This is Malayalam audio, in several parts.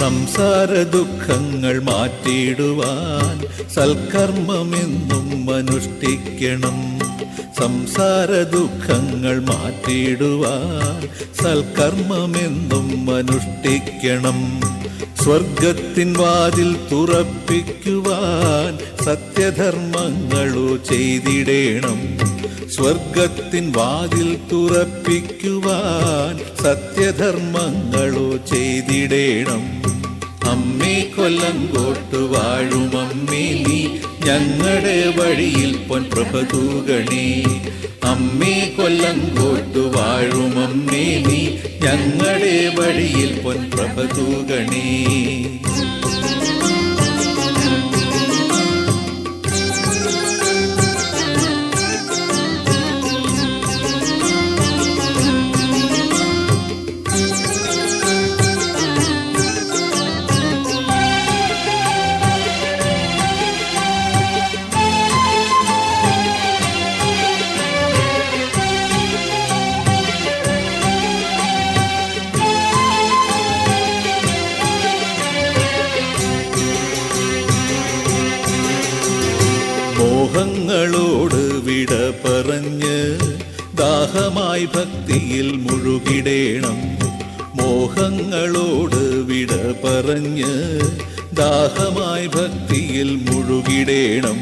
സംസാര ദുഃഖങ്ങൾ മാറ്റിയിടുവാൻ സൽക്കർമ്മമെന്നും അനുഷ്ഠിക്കണം. സംസാര ദുഃഖങ്ങൾ മാറ്റിയിടുവാൻ സൽക്കർമ്മമെന്നും അനുഷ്ഠിക്കണം. സ്വർഗത്തിൻ വാതിൽ തുറപ്പിക്കുവാൻ സത്യധർമ്മങ്ങളോ ചെയ്തിടേണം. സ്വർഗത്തിൻ വാതിൽ തുറപ്പിക്കുവാൻ സത്യധർമ്മങ്ങളോ ചെയ്തിടേണം. അമ്മേ കൊല്ലങ്കോട്ട് വാഴും അമ്മേ നീ ഞങ്ങളുടെ വഴിയിൽ പൊൻപ്രഭ തൂകണേ അമ്മേ കൊല്ലങ്കോട്ട് വാഴും അമ്മേ നീ ഞങ്ങളുടെ വഴിയിൽ പൊൻപ്രഭ തൂകണേ മോഹങ്ങളോട് വിട പറഞ്ഞ് ദാഹമായി ഭക്തിയിൽ മുഴുകിടേണം. മോഹങ്ങളോട് വിട പറഞ്ഞ് ദാഹമായി ഭക്തിയിൽ മുഴുകിടേണം.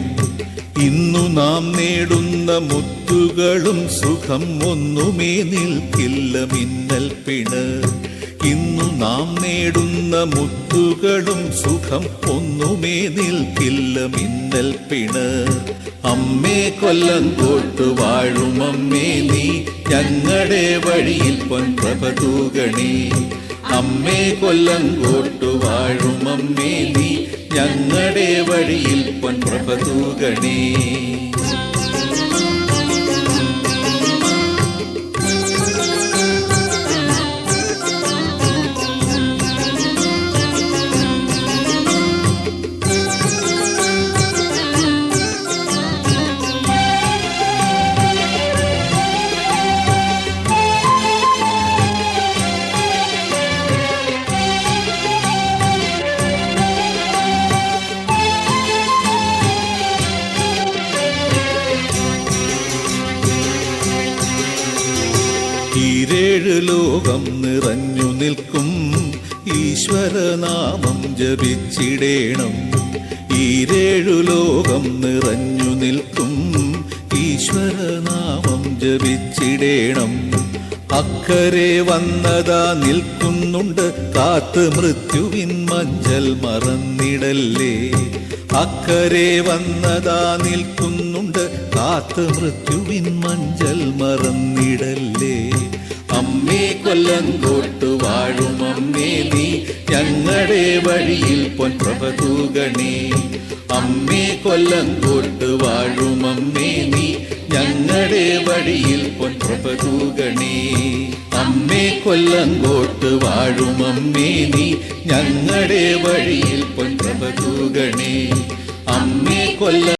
ഇന്നു നാം നേടുന്ന മുത്തുകളും സുഖം ഒന്നുമേ നിൽക്കില്ല മിന്നൽ പിണ്. ഇന്നു നാം നേടുന്ന മുത്തുകളും സുഖം ഒന്നുമേ നിൽക്കില്ല. മിന്നൽ പിണ്. അമ്മേ കൊല്ലം കോട്ട് വാഴും അമ്മേ നീ. ഞങ്ങളുടെ വഴിയിൽ പൊൻപ്രഭ തൂകണേ അമ്മേ കൊല്ലം കോട്ട് വാഴും അമ്മേ നീ. ഞങ്ങളുടെ വഴിയിൽ പൊൻപ്രഭ തൂകണേ ലോകം നിറഞ്ഞു നിൽക്കും. ഈശ്വരനാമം ജപിച്ചിടേണം. ഈരേഴു ലോകം നിറഞ്ഞു നിൽക്കും. ഈശ്വരനാമം ജപിച്ചിടേണം. അക്കരെ വന്നതാ നിൽക്കുന്നുണ്ട്. കാത്ത് മൃത്യുവിൻ മഞ്ചൽ മറന്നിടല്ലേ. അക്കരെ വന്നതാ നിൽക്കുന്നുണ്ട്. കാത്ത് മൃത്യുവിൻ മഞ്ചൽ മറന്നിടല്ലേ. അമ്മേ കൊല്ലങ്കോട്ട് വാഴും അമ്മേ നീ. ഞങ്ങളുടെ വഴിയിൽ പൊൻപ്രഭ തൂകണേ അമ്മേ കൊല്ലങ്കോട്ട് വാഴും അമ്മേ നീ. ഞങ്ങളുടെ വഴിയിൽ പൊൻപ്രഭ തൂകണേ അമ്മേ കൊല്ലങ്കോട്ട് വാഴും അമ്മേ നീ. ഞങ്ങളുടെ വഴിയിൽ പൊൻപ്രഭ തൂകണേ അമ്മേ കൊല്ല